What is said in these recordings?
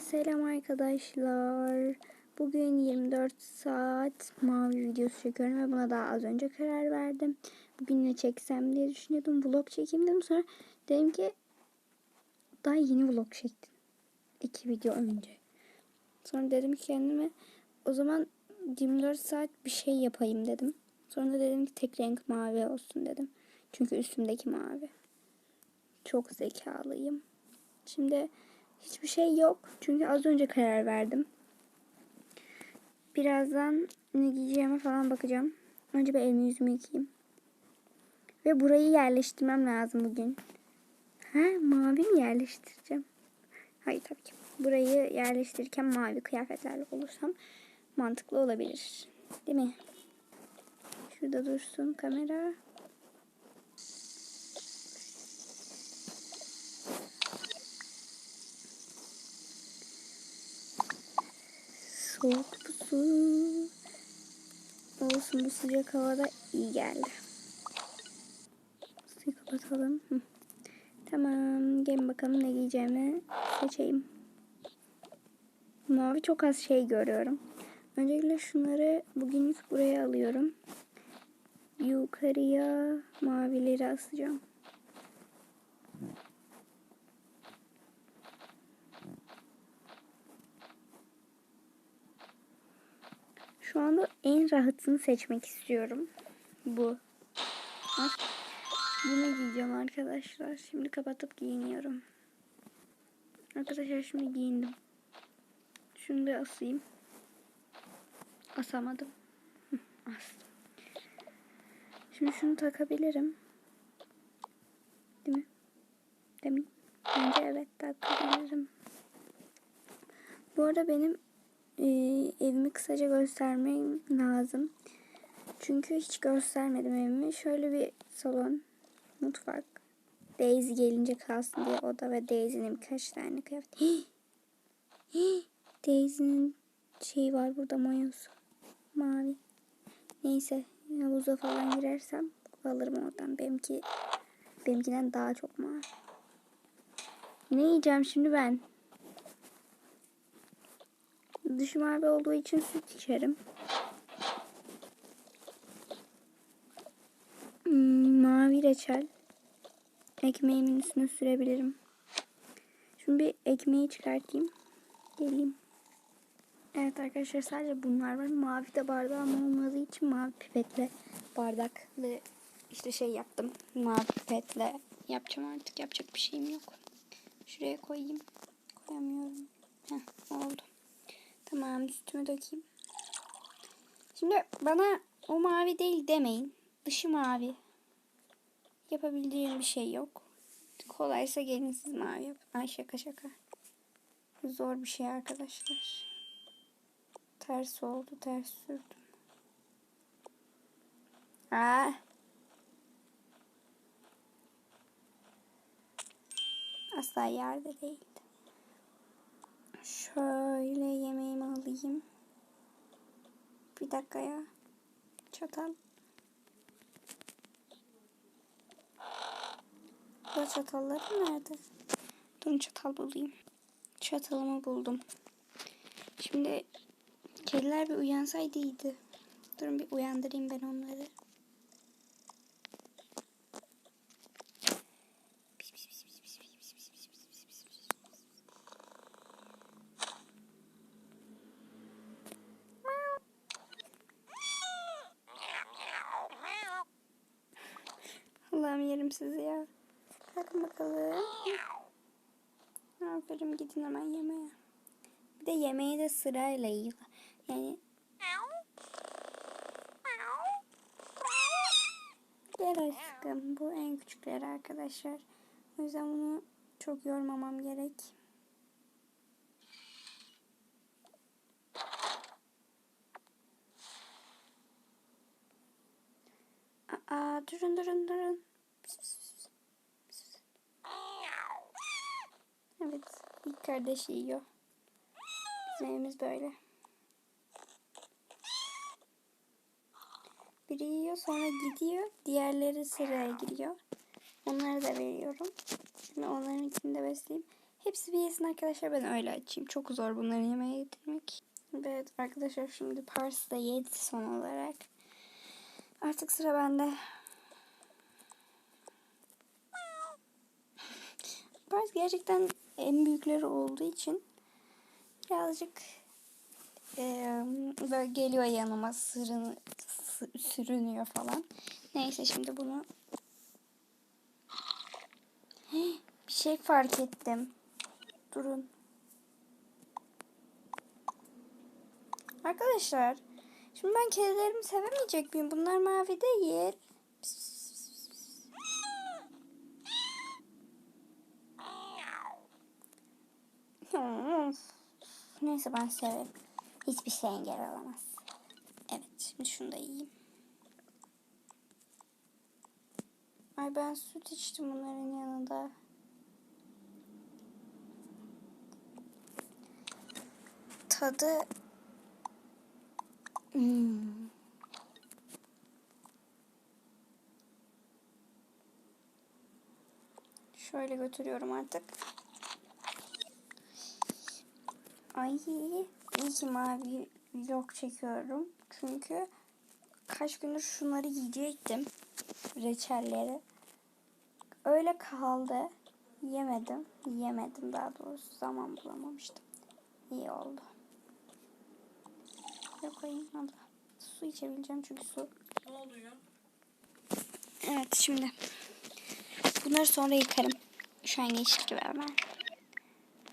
Selam arkadaşlar. Bugün 24 saat mavi videosu çekiyorum ve buna daha az önce karar verdim. Bugün ne çeksem diye düşünüyordum. Vlog çekeyim dedim. Sonra dedim ki daha yeni vlog çektim. İki video önce. Sonra dedim ki kendime o zaman 24 saat bir şey yapayım dedim. Sonra dedim ki tek renk mavi olsun dedim. Çünkü üstümdeki mavi. Çok zekalıyım. Şimdi hiçbir şey yok. Çünkü az önce karar verdim. Birazdan ne giyeceğime falan bakacağım. Önce bir elimi yüzümü yıkayayım. Ve burayı yerleştirmem lazım bugün. Ha mavi mi yerleştireceğim? Hayır tabii ki. Burayı yerleştirirken mavi kıyafetlerle olursam mantıklı olabilir. Değil mi? Şurada dursun kamera. Soğuk bu su. Olsun bu sıcak havada iyi geldi. Suyu kapatalım. Tamam. Gelin bakalım ne giyeceğimi seçeyim. Mavi çok az şey görüyorum. Öncelikle şunları bugünlük buraya alıyorum. Yukarıya mavileri asacağım. Şu anda en rahatını seçmek istiyorum. Bu. Bunu giyeceğim arkadaşlar. Şimdi kapatıp giyiniyorum. Arkadaşlar şimdi giyindim. Şunu da asayım. Asamadım. Astım. Şimdi şunu takabilirim. Değil mi? Değil mi? Bence evet takabilirim. Bu arada benim e, evimi kısaca göstermem lazım. Çünkü hiç göstermedim evimi. Şöyle bir salon, mutfak. Daisy gelince kalsın diye oda ve Daisy'nin birkaç tane kıyafet. Daisy'nin şeyi var burada mayosu. Mavi. Neyse havuza falan girersem alırım oradan. Benimki benimkinden daha çok mavi. Ne yiyeceğim şimdi ben? Dış mavi olduğu için süt içerim. Hmm, mavi reçel. Ekmeğimin üstüne sürebilirim. Şimdi bir ekmeği çıkartayım. Geleyim. Evet arkadaşlar sadece bunlar var. Mavi de bardağım olmadığı için mavi pipetle bardaklı işte şey yaptım. Mavi pipetle yapacağım artık. Yapacak bir şeyim yok. Şuraya koyayım. Koyamıyorum. Heh, oldu. Tamam üstüme dökeyim. Şimdi bana o mavi değil demeyin. Dışı mavi. Yapabildiğim bir şey yok. Kolaysa gelin siz mavi yapın. Ay şaka şaka. Zor bir şey arkadaşlar. Ters oldu. Ters sürdüm. Aa. Asla yerde değil. Şöyle yemeğimi alayım. Bir dakika ya. Çatal. Bu çatalları nerede? Durun çatal bulayım. Çatalımı buldum. Şimdi kediler bir uyansaydı iyiydi. Durun bir uyandırayım ben onları. Allah'ım yerim sizi ya. Kalkın bakalım. Aferin gidin hemen yemeğe. Bir de yemeği de sırayla yiyorlar. Yani Gel aşkım. Bu en küçükleri arkadaşlar. O yüzden bunu çok yormamam gerek. Aa, durun durun durun. Evet. ilk kardeşi yiyor. Bizim böyle. Biri yiyor sonra gidiyor. Diğerleri sıraya giriyor. Onları da veriyorum. Şimdi onların ikisini de besleyeyim. Hepsi bir yesin arkadaşlar ben öyle açayım. Çok zor bunları yemeğe getirmek. Evet arkadaşlar şimdi Pars da yedi son olarak. Artık sıra bende. Pars gerçekten en büyükleri olduğu için birazcık eee, böyle geliyor yanıma sırını, sı- sürünüyor falan. Neyse şimdi bunu bir şey fark ettim. Durun. Arkadaşlar, şimdi ben kedilerimi sevemeyecek miyim? Bunlar mavi değil. Neyse ben severim. Hiçbir şey engel olamaz. Evet, şimdi şunu da yiyeyim. Ay ben süt içtim bunların yanında. Tadı Hmm. Şöyle götürüyorum artık. Ay iyi ki mavi vlog çekiyorum. Çünkü kaç gündür şunları yiyecektim. Reçelleri. Öyle kaldı. Yemedim. Yemedim daha doğrusu. Zaman bulamamıştım. İyi oldu. Şuraya koyayım abla. Su içebileceğim çünkü su. Ne oluyor? Evet şimdi. Bunları sonra yıkarım. Üşengeçlik gibi hemen.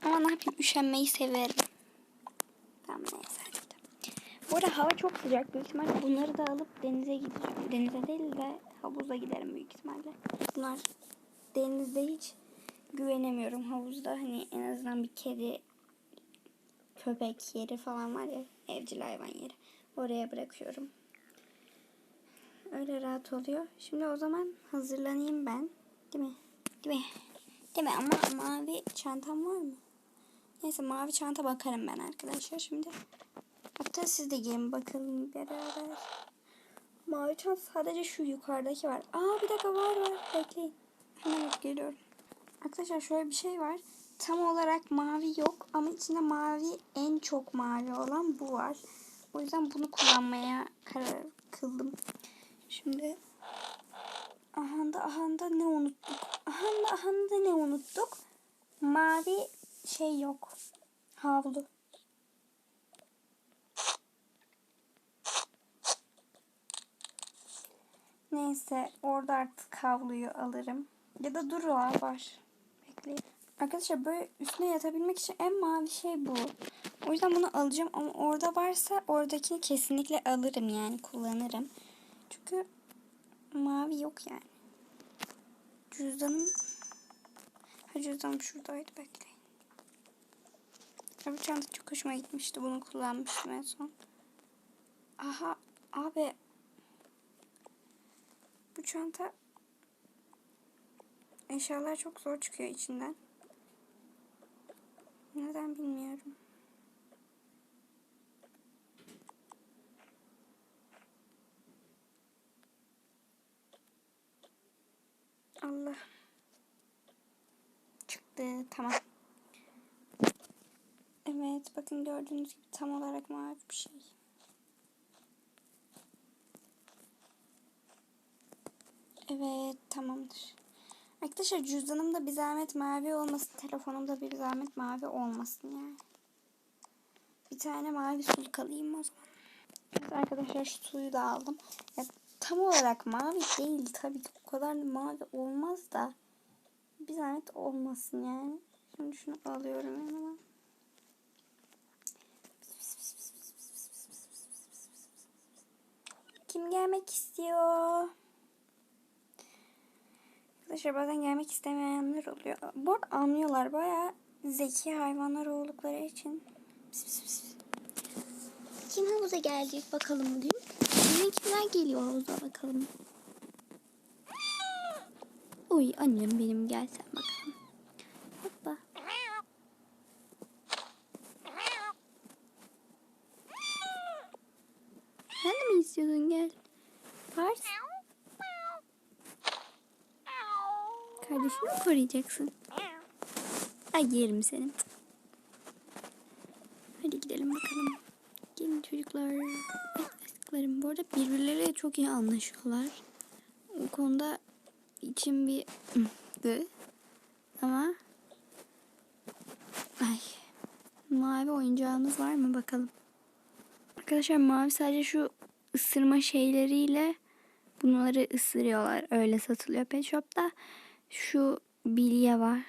Ama ne yapayım üşenmeyi severim. Hadi. Bu arada hava çok sıcak. Büyük ihtimalle bunları da alıp denize gideceğim. Denize değil de havuza giderim büyük ihtimalle. Bunlar denizde hiç güvenemiyorum. Havuzda hani en azından bir kedi köpek yeri falan var ya evcil hayvan yeri. Oraya bırakıyorum. Öyle rahat oluyor. Şimdi o zaman hazırlanayım ben. Değil mi? Değil mi? Değil mi? Ama mavi çantam var mı? Neyse mavi çanta bakarım ben arkadaşlar şimdi. Hatta siz de gelin bakalım beraber. Mavi çanta sadece şu yukarıdaki var. Aa bir dakika var var. Bekleyin. Hemen geliyorum. Arkadaşlar şöyle bir şey var. Tam olarak mavi yok ama içinde mavi en çok mavi olan bu var. O yüzden bunu kullanmaya karar kıldım. Şimdi ahanda ahanda ne unuttuk? Ahanda ahanda ne unuttuk? Mavi şey yok. Havlu. Neyse orada artık havluyu alırım. Ya da dur var var. Bekleyin. Arkadaşlar böyle üstüne yatabilmek için en mavi şey bu. O yüzden bunu alacağım ama orada varsa oradakini kesinlikle alırım yani kullanırım. Çünkü mavi yok yani. Cüzdanım ha cüzdanım şuradaydı bekleyin. Bu çanta çok hoşuma gitmişti. Bunu kullanmıştım en son. Aha abi bu çanta eşyalar çok zor çıkıyor içinden. Neden bilmiyorum. Allah. Çıktı. Tamam. Evet. Bakın gördüğünüz gibi tam olarak mavi bir şey. Evet. Tamamdır. Arkadaşlar cüzdanımda bir zahmet mavi olmasın. Telefonumda bir zahmet mavi olmasın yani. Bir tane mavi suluk alayım o zaman. Evet arkadaşlar şu suyu da aldım. Ya, tam olarak mavi değil tabii ki o kadar da mavi olmaz da bir zahmet olmasın yani. Şimdi şunu alıyorum hemen. Kim gelmek istiyor? Arkadaşlar bazen gelmek istemeyenler oluyor. Bu arada anlıyorlar. Bayağı zeki hayvanlar oldukları için. Pis pis pis. Kim havuza gelecek bakalım bugün? Bugün kimler geliyor havuza bakalım. Oy annem benim gel sen bakalım. Hoppa. Sen de mi istiyordun gel. Pars. Koruyacaksın? Ay yerim seni. Hadi gidelim bakalım. Gelin çocuklar. Aşklarım. Bu arada birbirleriyle çok iyi anlaşıyorlar. O konuda içim bir dı. Ama ay mavi oyuncağımız var mı bakalım. Arkadaşlar mavi sadece şu ısırma şeyleriyle bunları ısırıyorlar. Öyle satılıyor pet shop'ta. Şu bilye var.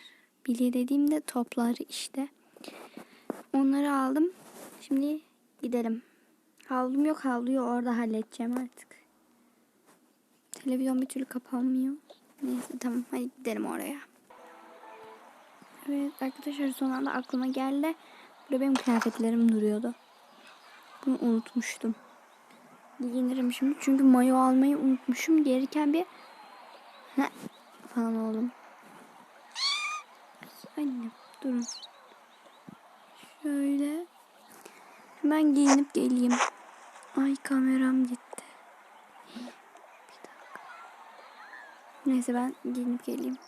Bilye dediğimde topları işte. Onları aldım. Şimdi gidelim. Havlum yok havluyu orada halledeceğim artık. Televizyon bir türlü kapanmıyor. Neyse tamam hadi gidelim oraya. Evet arkadaşlar son anda aklıma geldi. Burada benim kıyafetlerim duruyordu. Bunu unutmuştum. Giyinirim şimdi çünkü mayo almayı unutmuşum. Gereken bir ne falan oldum. Ay, Anne durun. Şöyle. Hemen giyinip geleyim. Ay kameram gitti. Bir dakika. Neyse ben giyinip geleyim.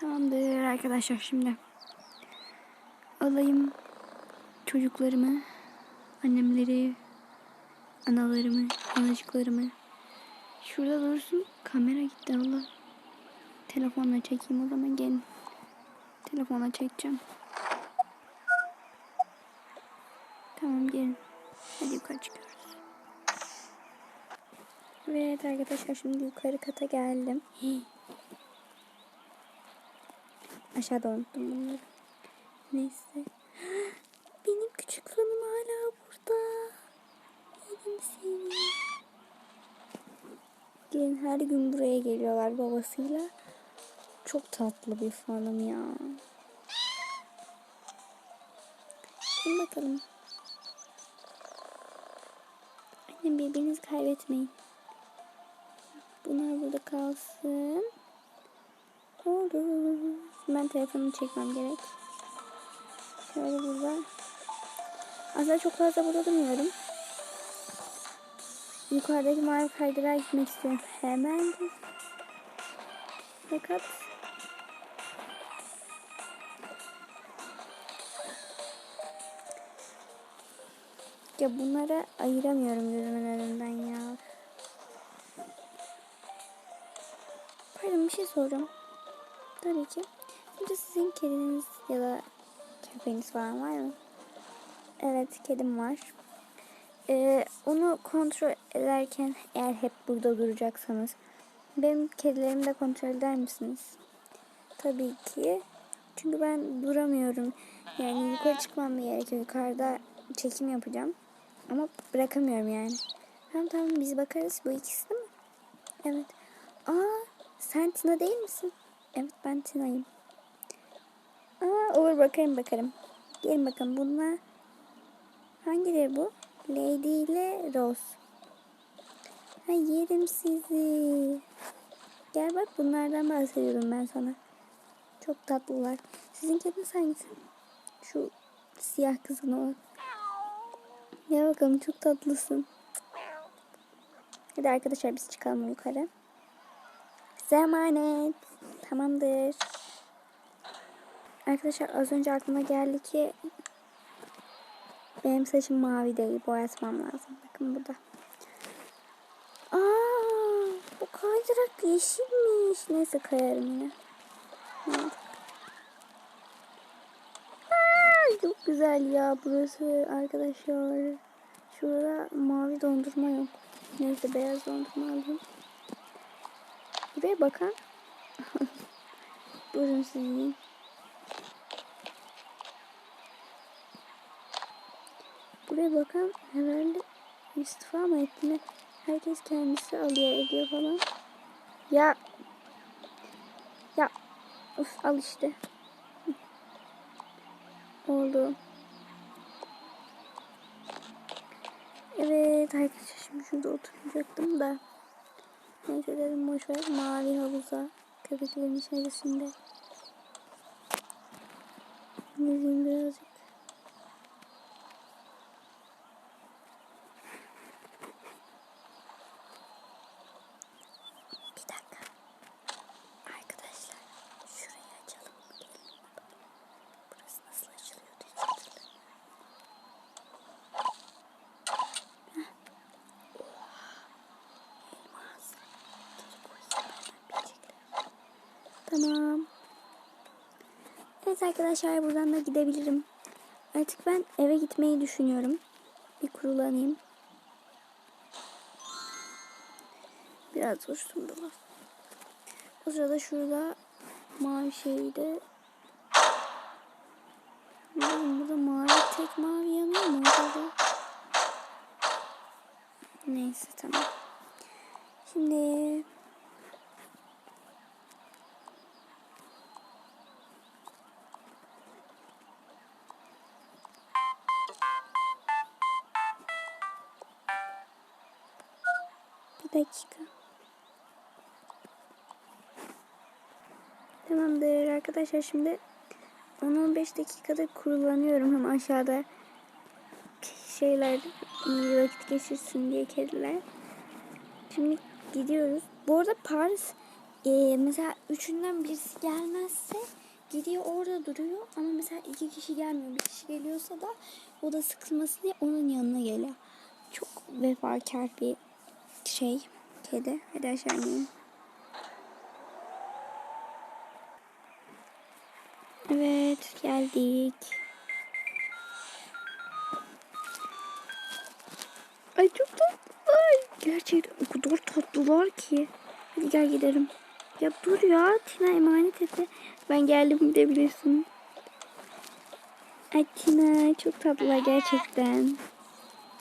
Tamamdır arkadaşlar şimdi. Alayım çocuklarımı, annemleri, analarımı, anacıklarımı. Şurada dursun. Kamera gitti Allah. Telefonla çekeyim o zaman gelin. Telefonla çekeceğim. Tamam gelin. Hadi yukarı çıkıyoruz. Evet arkadaşlar şimdi yukarı kata geldim. Aşağıda unuttum bunları. Neyse. Benim küçük fanım hala burada. Yedim seni. Gelin her gün buraya geliyorlar babasıyla. Çok tatlı bir fanım ya. Şimdi bakalım. Annem birbirinizi kaybetmeyin. Bunlar burada kalsın. Olur. Ben telefonumu çekmem gerek. Şöyle burada. Aslında çok fazla burada durmuyorum. Yukarıdaki mavi kaydırağa gitmek istiyorum. Hemen. Fakat ya bunları ayıramıyorum gözümün önünden ya. Pardon bir şey soracağım. Tabii ki. Burada sizin kediniz ya da köpeğiniz falan var mı? Evet kedim var. Ee, onu kontrol ederken eğer hep burada duracaksanız benim kedilerimi de kontrol eder misiniz? Tabii ki. Çünkü ben duramıyorum. Yani yukarı çıkmam gerekiyor. Yukarıda çekim yapacağım. Ama bırakamıyorum yani. Tamam tamam biz bakarız. Bu ikisi değil mi? Evet. Aa sen Tina değil misin? Evet ben Tina'yım. Aa olur bakarım bakarım. Gelin bakalım bunlar hangileri bu? Lady ile Rose. Ha yerim sizi. Gel bak bunlardan bahsediyordum ben sana. Çok tatlılar. Sizin kediniz hangisi? Şu siyah kızın o. Ya bakalım çok tatlısın. Hadi arkadaşlar biz çıkalım yukarı. Zemanet. Tamamdır. Arkadaşlar az önce aklıma geldi ki benim saçım mavi değil. Boyatmam lazım. Bakın burada. Aa, bu kaydırak yeşilmiş. Neyse kayarım yine. Aa, çok güzel ya burası arkadaşlar. Şurada mavi dondurma yok. Neyse beyaz dondurma alayım. Buraya bakın. Buyurun siz. Buraya bakan herhalde istifa mı etti ne? Herkes kendisi alıyor ediyor falan. Ya ya uf al işte. Oldu. Evet arkadaşlar şimdi şurada oturacaktım da. Neyse dedim boşver mavi havuza köpeklerin içerisinde. Yüzeyim birazcık. Bir dakika. Arkadaşlar şurayı açalım. Gelin. Neyse arkadaşlar buradan da gidebilirim. Artık ben eve gitmeyi düşünüyorum. Bir kurulanayım. Biraz dursun bu. O sırada şurada mavi şeyde burada, burada mavi tek mavi yanıyor mu orada? Neyse tamam. Şimdi dakika. Tamamdır arkadaşlar şimdi 10-15 dakikada kurulanıyorum hem aşağıda şeyler vakit geçirsin diye kediler. Şimdi gidiyoruz. Bu arada Paris e, mesela üçünden birisi gelmezse gidiyor orada duruyor ama mesela iki kişi gelmiyor bir kişi geliyorsa da o da sıkılması diye onun yanına geliyor. Çok vefakar bir şey kedi. Hadi aşağı inelim. Evet geldik. Ay çok tatlılar. Gerçekten o kadar tatlılar ki. Hadi gel gidelim. Ya dur ya Tina emanet etti. Ben geldim gidebilirsin. Ay Tina çok tatlılar gerçekten.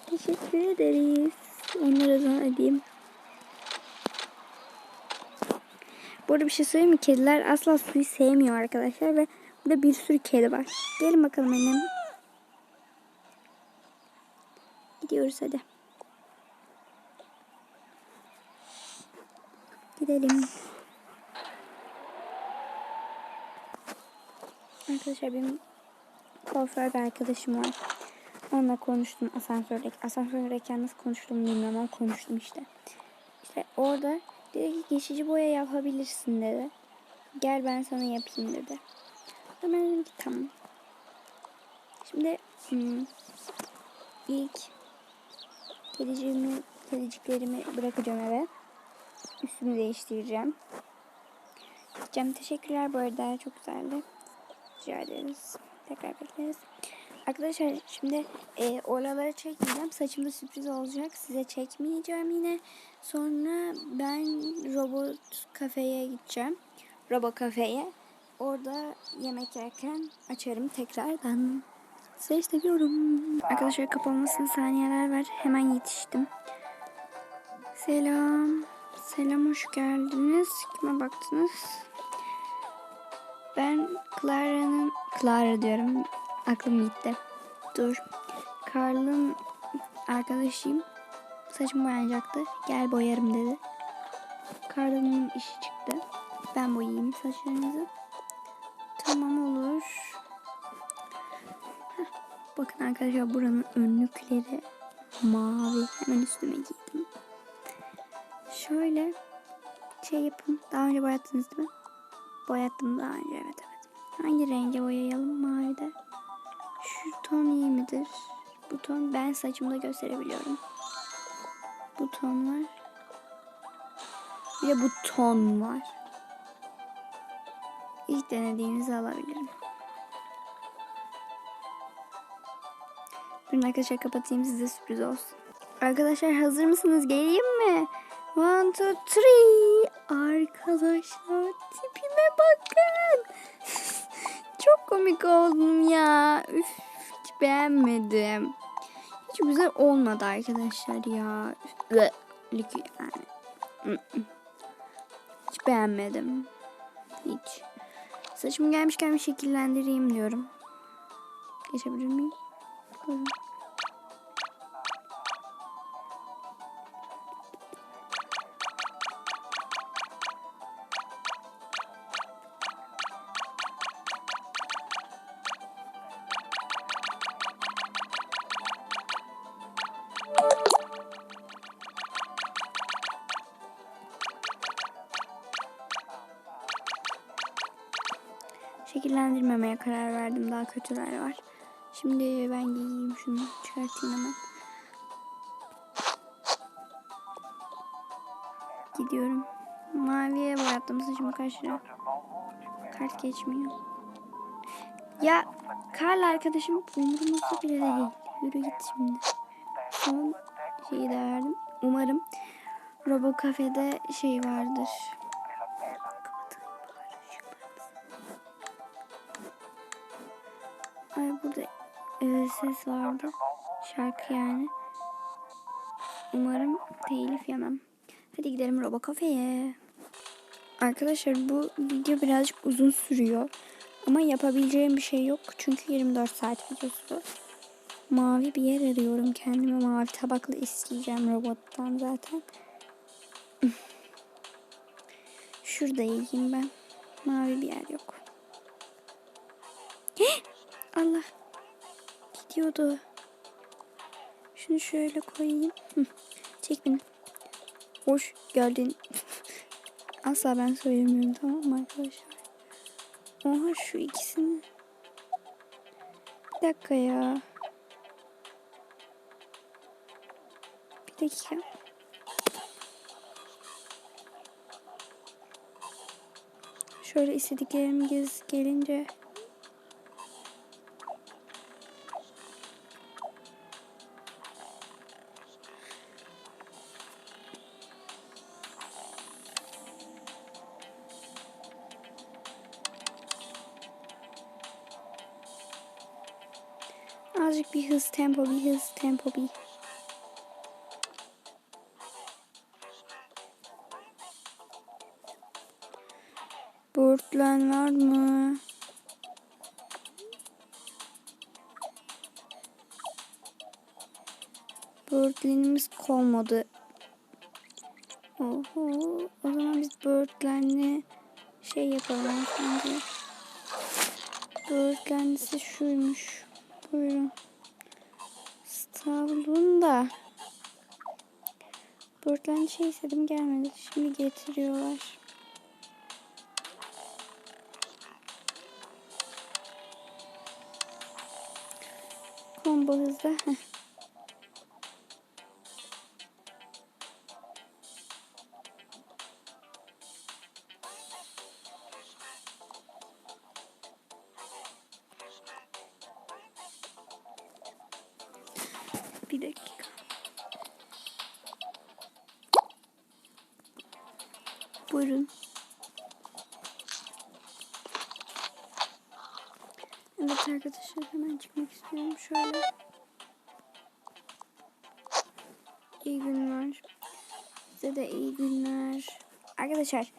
Teşekkür ederiz. Onlara da edeyim. Bu arada bir şey söyleyeyim mi? Kediler asla suyu sevmiyor arkadaşlar ve burada bir sürü kedi var. Gelin bakalım annem. Gidiyoruz hadi. Gidelim. Arkadaşlar benim kuaför bir arkadaşım var. Onunla konuştum asansördeki. Asansördeyken nasıl konuştum bilmiyorum ama konuştum işte. İşte orada dedi ki geçici boya yapabilirsin dedi. Gel ben sana yapayım dedi. Ben dedim ki tamam. Şimdi hmm, ilk kediciğimi, kediciklerimi bırakacağım eve. Üstümü değiştireceğim. Gideceğim. Teşekkürler bu arada. Çok güzeldi. Rica ederiz. Tekrar bekleriz. Arkadaşlar şimdi e, oraları çekmeyeceğim. Saçımda sürpriz olacak. Size çekmeyeceğim yine. Sonra ben robot kafeye gideceğim. Robo kafeye. Orada yemek yerken açarım tekrardan. Sizi seviyorum. Arkadaşlar kapanmasına saniyeler var. Hemen yetiştim. Selam. Selam hoş geldiniz. Kime baktınız? Ben Clara'nın Clara diyorum. Aklım gitti. Dur. Carl'ın arkadaşıyım. Saçımı boyanacaktı. Gel boyarım dedi. Carl'ın işi çıktı. Ben boyayayım saçlarınızı. Tamam olur. Heh, Bakın arkadaşlar buranın önlükleri mavi. Hemen üstüme giydim. Şöyle şey yapın. Daha önce boyattınız değil mi? Boyattım daha önce evet evet. Hangi renge boyayalım mavide? Şu ton iyi midir? Bu ton ben saçımda gösterebiliyorum. Bu ton var. Bir de bu ton var. İlk denediğinizi alabilirim. Durun arkadaşlar kapatayım size sürpriz olsun. Arkadaşlar hazır mısınız? Geleyim mi? One, two, three. Arkadaşlar tipime bakın. Çok komik oldum ya. Üf, beğenmedim. Hiç güzel olmadı arkadaşlar ya. Lik yani. Hiç beğenmedim. Hiç. Saçımı gelmişken bir şekillendireyim diyorum. Geçebilir miyim? Buyurun. Şekillendirmemeye karar verdim. Daha kötüler var. Şimdi ben giyeyim şunu. Çıkartayım hemen. Gidiyorum. Maviye boyattım saçımı kaç lira? Kart geçmiyor. Ya Karl arkadaşım umurumuzda bile değil. Yürü git şimdi. Son şeyi de verdim. Umarım Robo Cafe'de şey vardır. E, ses vardı. Şarkı yani. Umarım telif yemem. Hadi gidelim Robo Cafe'ye. Arkadaşlar bu video birazcık uzun sürüyor. Ama yapabileceğim bir şey yok. Çünkü 24 saat videosu. Mavi bir yer arıyorum. Kendime mavi tabaklı isteyeceğim robottan zaten. Şurada yiyeyim ben. Mavi bir yer yok. Allah. Gidiyordu. Şunu şöyle koyayım. Hı. Çek beni. Hoş geldin. Asla ben söylemiyorum tamam mı arkadaşlar? Oha şu ikisini. Bir dakika ya. Bir dakika. Şöyle istediklerimiz gelince tempo bir hız tempo bir. Boardlan var mı? Birdland'imiz kalmadı. Oho, o zaman biz Birdland'i şey yapalım şimdi. Birdland'si şuymuş. Buyurun. Stavlun da. Birdland şey istedim gelmedi. Şimdi getiriyorlar. Combo hızlı. Bir dakika. Buyurun. Evet arkadaşlar hemen çıkmak istiyorum. Şöyle. İyi günler. Size de iyi günler. Arkadaşlar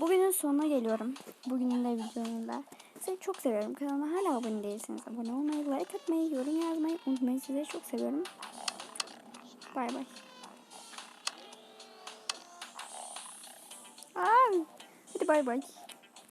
bugünün sonuna geliyorum. Bugünün de videonun da. Sizi çok seviyorum. Kanalıma hala abone değilseniz abone olmayı, like atmayı, yorum yazmayı unutmayın. Sizi çok seviyorum. Bay. Aa, hadi bay bay.